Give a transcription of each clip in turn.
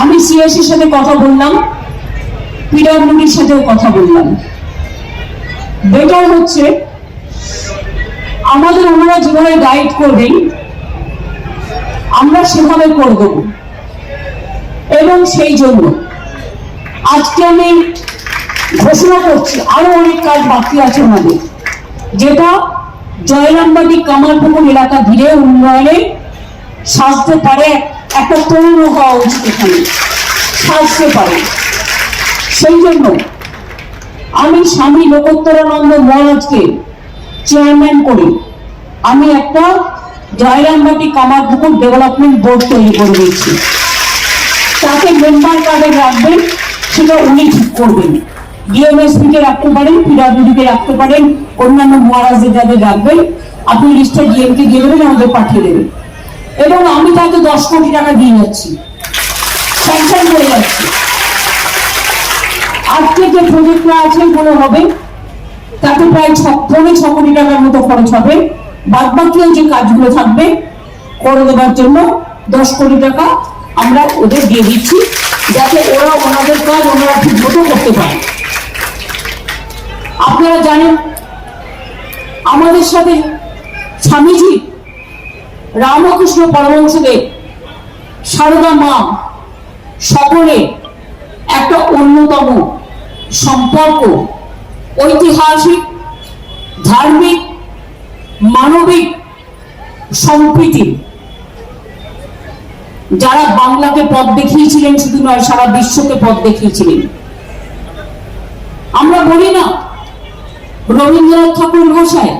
আমি সিএসির সাথে কথা বললাম পিডব্লিউডির সাথেও কথা বললাম। বেটার হচ্ছে, আমাদের ওনারা যেভাবে গাইড করবেন আমরা সেভাবে করে দেব এবং সেই জন্য আজকে আমি ঘোষণা করছি, আরও অনেক কাজ বাকি আছে আমাদের। যেটা জয়রামবাটি কামারপুকুর এলাকা ঘিরে উন্নয়নে সাজতে পারে একটা তরুণ হওয়া উচিত এখানে। সাজতে পারে সেই জন্য আমি স্বামী লোকোত্তরানন্দ মহারাজকে চেয়ারম্যান করে। আমি একটা জয়রামবাটি কামারপুকুর ডেভেলপমেন্ট বোর্ড তৈরি করে দিয়েছি। তাকে মেম্বার কার্ডে রাখবেন, সেটা উনি ঠিক করবেন। ডিএমএসপি কে রাখতে পারেন পিডাব্লিউডি কে রাখতে পারেন, অন্যান্য মহারাজদের যাদের রাখবেন, আপনি লিস্টটা ডিএম কে দিয়ে দেবেন, আমাদের পাঠিয়ে দেবেন। এবং আমি তাকে দশ কোটি টাকা দিয়ে যাচ্ছি। স্যাংশন করে যাচ্ছি। আজকে যে প্রজেক্টটা আছে এগুলো হবে। তাতে প্রায় ছ, পৌনে ছ কোটি টাকার মতো খরচ হবে। বাদ বাকিও যে কাজগুলো থাকবে, করে দেওয়ার জন্য দশ কোটি টাকা আমরা ওদের দিয়ে দিচ্ছি, যাতে ওরা ওনাদের কাজ ওনারা ঠিক মতো করতে পারে। আপনারা জানেন, আমাদের সাথে স্বামীজি রামকৃষ্ণ পরমহংসদেব, সারদা মা সকলে একটা অন্যতম সম্পর্ক, ঐতিহাসিক, ধার্মিক, মানবিক সম্প্রীতি। যারা বাংলাকে পথ দেখিয়েছিলেন, শুধু নয়, সারা বিশ্বকে পথ দেখিয়েছিলেন। আমরা বলি না, রবীন্দ্রনাথ ঠাকুর ভাষায়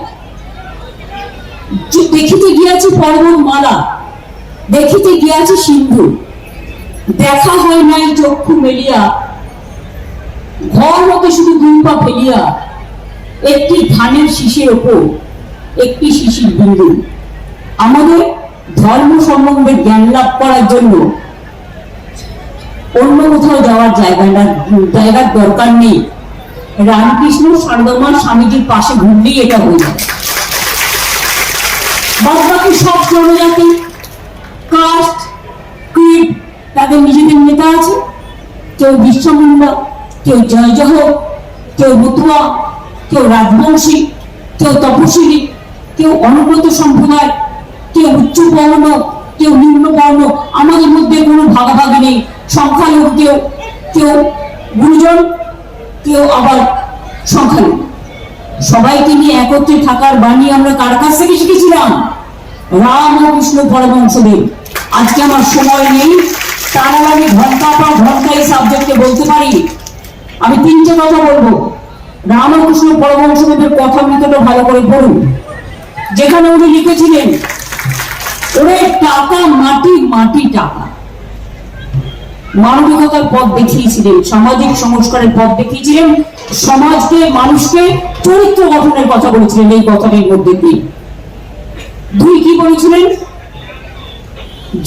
দেখিতে গিয়াছি পর্বতমালা দেখিতে গিয়াছি সিন্ধু, দেখা হয় নাই চক্ষু মেলিয়া, ঘর হতে শুধু দুই পা ফেলিয়া, একটি ধানের শীষের ওপর, একটি শিশির বিন্দু। আমাদের ধর্ম সম্বন্ধে জ্ঞান লাভ করার জন্য অন্য কোথাও যাওয়ার জায়গা না জায়গার দরকার নেই। রামকৃষ্ণ সারদমা স্বামীজির পাশে ঘুরলেই এটা হয়ে যায়। বাদ বাকি সব জনজাতি কাস্ট ক্রিড তাদের নিজেদের নেতা আছে। কেউ বিশ্বমুন্ডা কেউ জয়জহ, কেউ মতুয়া কেউ রাজবংশী, কেউ তপশিলী কেউ অনুব্রত সম্প্রদায়, কেউ উচ্চ বর্ণ, কেউ নিম্ন বর্ণ। আমাদের মধ্যে কোনো ভাগাভাগি নেই। সংখ্যালঘু কেউ কেউ গুরুজন, কেউ আবার সংখ্যালঘু। সবাইকে নিয়ে একত্রে থাকার বাণী আমরা কার কাছ থেকে শিখেছিলাম? রাম ও কৃষ্ণ পরমহংসদেব। আজকে আমার সময় নেই, তারা আমি ঘণ্টা পর ঘণ্টা এই সাবজেক্টে বলতে পারি? আমি তিনটে কথা বলব। রামকৃষ্ণ পরমহংসদেবের কথা মতটা ভালো করে পড়ুন। যেখানে উনি লিখেছিলেন, ওরে টাকা মাটি মাটি টাকা। মানবিকতার পথ দেখিয়েছিলেন, সামাজিক সংস্কারের পথ দেখিয়েছিলেন, সমাজকে, মানুষকে চরিত্র গঠনের কথা বলেছিলেন এই কথাটির মধ্যে দিয়ে দুই কি বলেছিলেন?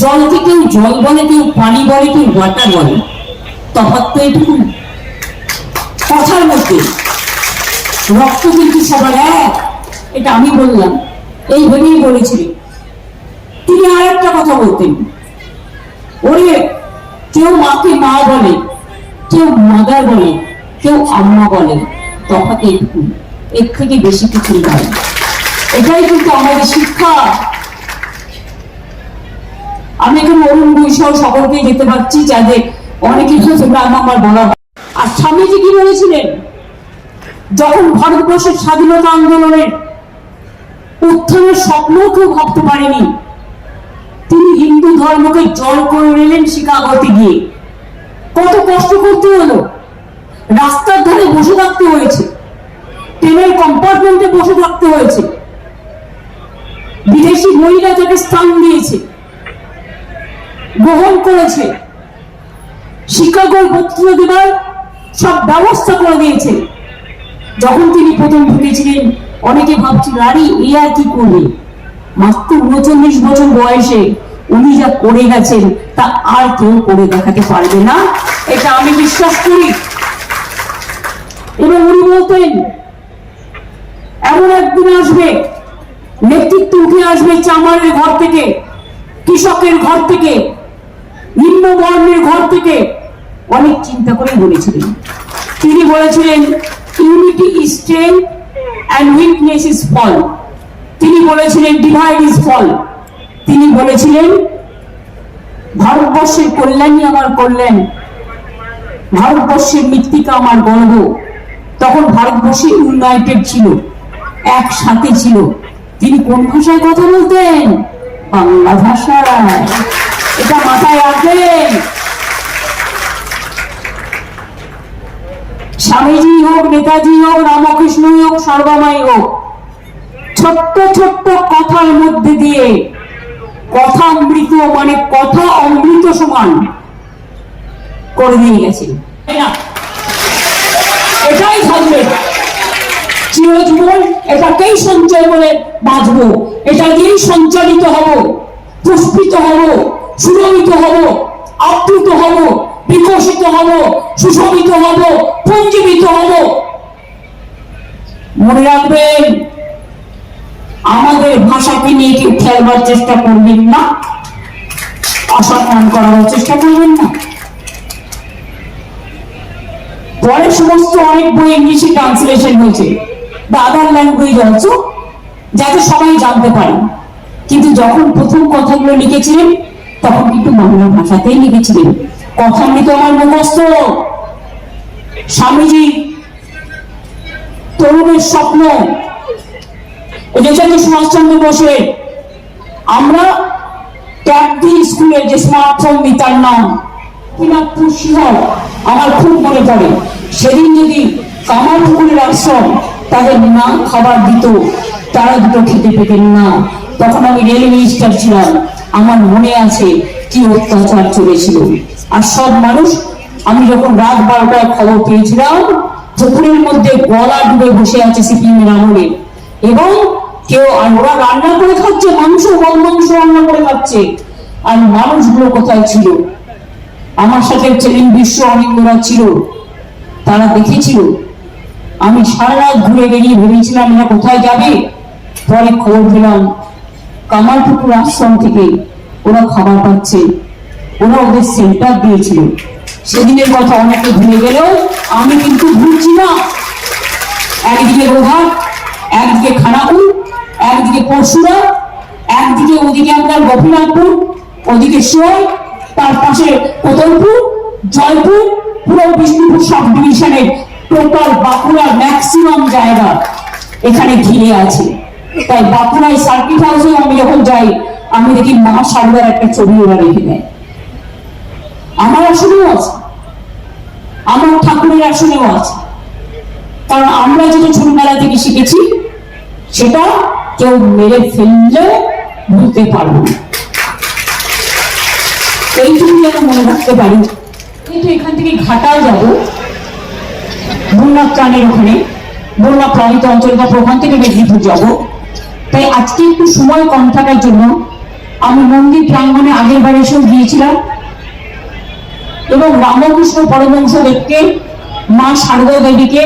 জলকে কেউ জল বলে, কেউ পানি বলে, কেউ ওয়াটার বলে। তফাৎ তো এটুকু। কথার মধ্যে রক্ত কিন্তু সবার এক, এটা আমি বললাম, এই ভেবেই বলেছিলেন। তিনি আর একটা কথা বলতেন। ওরে কেউ মাকে মা বলে, কেউ মাদার বলে, কেউ আম্মা বলে, তফাৎ এইটুকু এর থেকে বেশি কিছু নয়। এটাই কিন্তু আমাদের শিক্ষা। আমি এখানে অরুণ বৈশাখ সকলকে যেতে পারছি যাদের অনেকে তোমরা আমার বলা। আর স্বামীজি কি বলেছিলেন? যখন ভারতবর্ষের স্বাধীনতা আন্দোলনের উত্থানের স্বপ্নও কেউ ভাবতে পারেনি তিনি হিন্দু ধর্মকে জল করে নিলেন শিকাগোতে গিয়ে। কত কষ্ট করতে হলো। রাস্তার ধারে বসে থাকতে হয়েছে। ট্রেনের কম্পার্টমেন্টে বসে থাকতে হয়েছে। বিদেশি মহিলা তাকে স্থান দিয়েছে। গ্রহণ করেছে। শিকাগোর বক্তৃতা দেবার সব ব্যবস্থা করে দিয়েছে। যখন তিনি প্রথম ঢুকেছিলেন, অনেকে ভাবছিল আরে, এ আর কি করবে? মাত্র উনচল্লিশ বছর বয়সে উনি যা করে গেছেন, তা আর কেউ করে দেখাতে পারবে না। এটা আমি বিশ্বাস করি। এবং উনি বলতেন, এমন একদিন আসবে, নেতৃত্ব উঠে আসবে চামারের ঘর থেকে, কৃষকের ঘর থেকে নিম্ন বর্ণের ঘর থেকে। অনেক চিন্তা করে বলেছিলেন। তিনি বলেছিলেন unity is strength and weakness is fall তিনি বলেছিলেন ডিভাইড ইজ ফল তিনি বলেছিলেন, ভারতবর্ষের কল্যাণই আমার কল্যাণ। ভারতবর্ষের মৃত্তিকা আমার গর্ব। তখন ভারতবর্ষে ইউনাইটেড ছিল, একসাথে ছিল। তিনি কোন ভাষায় কথা বলতেন? বাংলা ভাষায়। এটা মাথায় রাখবেন। স্বামীজি হোক, নেতাজি হোক, রামকৃষ্ণই হোক, সর্বমাই হোক ছোট্ট ছোট্ট কথার মধ্যে দিয়ে কথা অমৃত মানে কথা অমৃত সমান করে দিয়ে গেছে। এটাই থাকবে। চিরজীবন এটাকেই সঞ্চয় করে বাঁচবো এটা দিয়েই সঞ্চালিত হব, পুষ্পিত হব সুরমিত হব, আপ্লুত হব, বিকশিত হব, সুশোভিত হব পঞ্জীবিত হব। মনে রাখবেন আমাদের ভাষাকে নিয়ে কেউ খেলবার চেষ্টা করবেন না। অসম্মান করার চেষ্টা করবেন না। পরে সমস্ত অনেক বই ইংলিশে ট্রান্সলেশন হয়েছে। বা আদার ল্যাঙ্গুয়েজ অলসো যাতে সবাই জানতে পারে। কিন্তু যখন প্রথম কথাগুলো লিখেছিলেন, তখন কিন্তু বাংলা ভাষাতেই লিখেছিলেন। কথা তো আমার মুখস্থ। স্বামীজি তরুণের স্বপ্ন নেতাজি সুভাষচন্দ্র বসে আমরা ট্যাগদি স্কুলে যে স্মার্টফোন নিতার নাম দিনাজপুর শিহর আমার খুব মনে পড়ে। সেদিন যদি কামার পুকুরের আশ্রম তাদের না খাবার দিত, তারা দুটো খেতে পেতেন না। তখন আমি রেল মিনিস্টার ছিলাম। আমার মনে আছে কি অত্যাচার চলেছিল। আর সব মানুষ, আমি যখন রাত বারোটায় খবর পেয়েছিলাম পুকুরের মধ্যে গলা ডুবে বসে আছে সিপিএমের আমলে। এবং কেউ, আর ওরা রান্না করে খাচ্ছে, মাংস গম মাংস রান্না করে খাচ্ছে। আর মানুষগুলো কোথায় ছিল? আমার সাথে ছিলেন বিশ্ব অনিন্দরা ছিল। তারা দেখেছিল। আমি সারা রাত ঘুরে বেরিয়ে ভেবেছিলাম এরা কোথায় যাবে। পরে খবর পেলাম কামারপুকুর আশ্রম থেকে ওরা খাবার পাচ্ছে। ওরা ওদের সেন্টার দিয়েছিল। সেদিনের কথা অনেকে ভুলে গেলেও আমি কিন্তু ভুলছি না। গোপীনাথপুর ওদিকে সোয় তার পাশে কোতলপুর জয়পুর, পুরো বিষ্ণুপুর সাব ডিভিশনের টোটাল বাঁকুড়ার ম্যাক্সিমাম জায়গা এখানে ঘিরে আছে। তাই বাঁকুড়ায় সার্কিট হাউসে আমি যখন যাই, আমি দেখি মা সারদার একটা ছবি ওরা রেখে দেয়। আমার আসনেও আছে। আমার ঠাকুরের আসনেও আছে। কারণ আমরা যেটা ছোটবেলা থেকে শিখেছি, সেটা কেউ মেরে ফেললে ভুলতে পারব না। এইটুকু যেন মনে রাখতে পারি। কিন্তু এখান থেকে ঘাটাল যাব বন্যা ত্রাণের ওখানে, বন্যা প্লাবিত অঞ্চল বা ওখান থেকে মেদিনীপুর যাব। তাই আজকে একটু সময় কম থাকার জন্য আমি মন্দির প্রাঙ্গণে আগের বার এসেও গিয়েছিলাম এবং রামকৃষ্ণ পরমহংস দেবকে মা শারদা দেবীকে,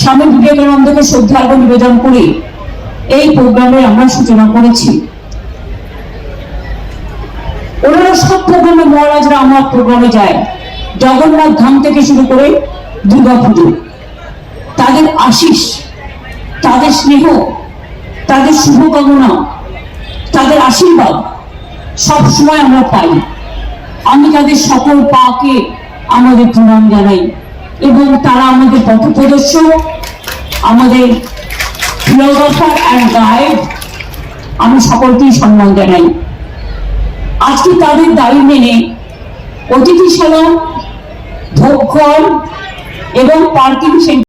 স্বামী বিবেকানন্দকে শ্রদ্ধার্ঘ নিবেদন করে এই প্রোগ্রামে আমরা সূচনা করেছি। প্রোগ্রামে মহারাজরা আমার প্রোগ্রামে যায়। জগন্নাথ ধাম থেকে শুরু করে দুর্গা পুজো। তাদের আশিস, তাদের স্নেহ, তাদের শুভকামনা তাদের আশীর্বাদ সব সময় আমরা পাই। আমি তাদের সকল পাকে আমাদের প্রণাম জানাই এবং তারা আমাদের পথপ্রদর্শক আমাদের ফিলোগ্রাফার অ্যান্ড গাইড আমি সকলকেই সম্মান জানাই। আজকে তাদের দাবি মেনে অতিথিশালা ভোগ এবং পার্কিং সেন্টার